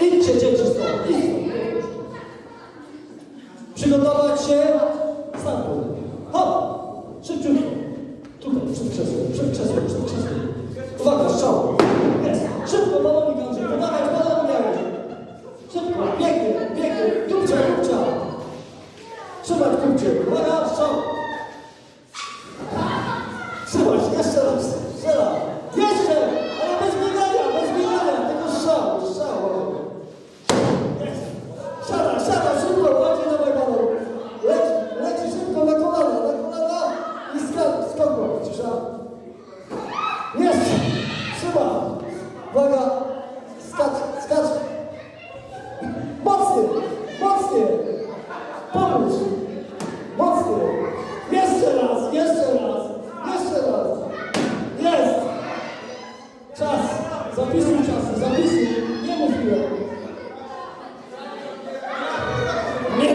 Idźcie dzieci stąd, idźcie. Przygotować się. Stan Hop! Szybciutko. Tutaj, przed krzesłem, przed krzesłem, przed krzesłem. Uwaga, strzał. Jest. Szybko, balonik Andrzej, podawać balonik Andrzej. Szybko, biegnie, biegnie. Tupcia, tupcia. Trzymać tupcie. Uwaga, strzał. Trzymać, jeszcze raz. Strzela. Jeszcze! Ale bez biegania, bez biegania. Tylko strzał, strzał. Jest. Siada, siada, szybko, ładzie dawaj balon. Leci, leci szybko na kolana, na kolana i skok, skok, cisza. Jest! Trzyma! Uwaga! Skacz, skacz! Mocniej! Mocniej! Pomóż! Mocniej! Jeszcze raz, jeszcze raz, jeszcze raz! Jest! Czas! Zapisuj czasy, zapisuj! Nie mówiłem! Nie!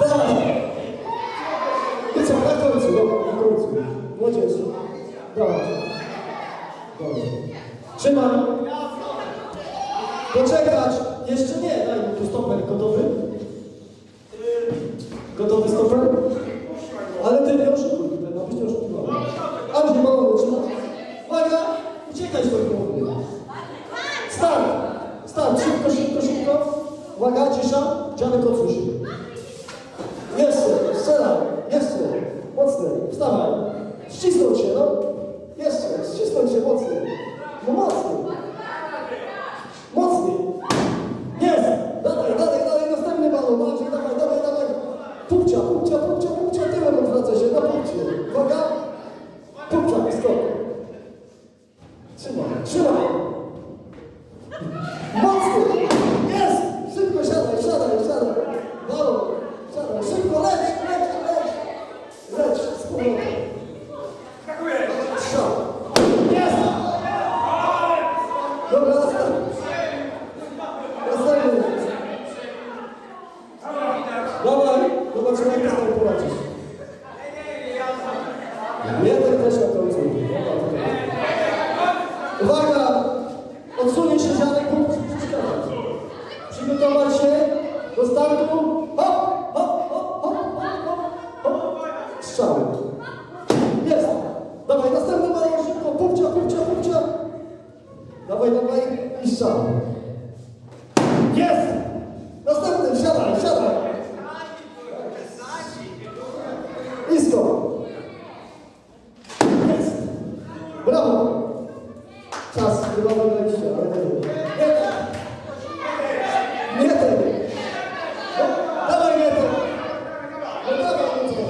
Dawaj! I co, na końcu, dobra, na końcu. Młodzież. Dawaj. Dobra. Trzymam. Poczekać. Jeszcze nie. Daj mi tu stoper. Gotowy stoper? Ale ty nie oszukuj. Ty ma być nie oszukiwany. Andrzej, mało trzymać. Uwaga! Z tego powodu. Start! Start! Szybko, szybko, szybko. Uwaga, cisza. Dziadek się. Jeszcze, strzelaj, jeszcze, mocniej, wstawaj, ścisnąć się, no, jeszcze, ścisnąć się mocniej, no mocniej, mocniej, jest, dalej, dalej, dalej, następny balon, Maciek, dawaj, dawaj, dawaj, pupcia, pupcia, pupcia, pupcia, tyłem odwraca się, na pupcie, uwaga, pupcia, stop, trzymaj, trzymaj, mocniej, jest, szybko siadaj, siadaj, siadaj, balon, siadaj, szybko, leć, leć, leć, leć, z powrotem. Strzał. Jest! Dobra, następny. Następny. Dawaj, zobaczymy jak ty sobie poradzisz. Jeden też na końcu. Uwaga! Przygotować się do startu. Hop, hop, hop, hop, hop, hop, hop. Strzały. Jest. Dawaj, następny balon szybko. Pupcia, pupcia, pupcia. Dawaj, dawaj i strzał. Jest. Następny, siadaj, siadaj. Nisko. Jest. Brawo. Czas chyba wygraliście, ale. Nie tak. No, dawaj nie tak. No dawaj, no co?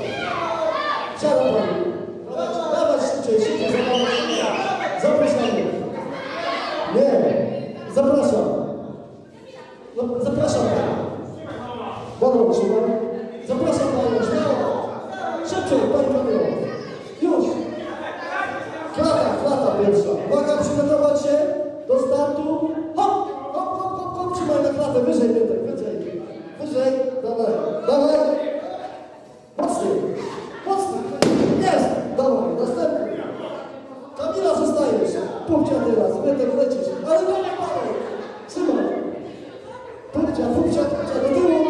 Siada pan. Dawaj, dawaj szybciej, szybciej, zapraszam. Zapraszamy. Nie, zapraszam. No, zapraszam pana. Ładno trzymam. Zapraszam panią, śmiało. Szybciej, pani Kamilo. Już. Klata, klata pierwsza. Uwaga, przygotować się do startu. Hop, hop, hop, hop, hop. Trzymaj na klatę, wyżej, Piotrek, wyżej. Wyżej, dawaj, dawaj. Mocniej, mocniej. Jest, dawaj, następny. Kamila, zostajesz. Pupcia teraz, Piotrek, lecisz. Ale dawaj, dawaj. Trzymaj. Pupcia, pupcia, pupcia, do tyłu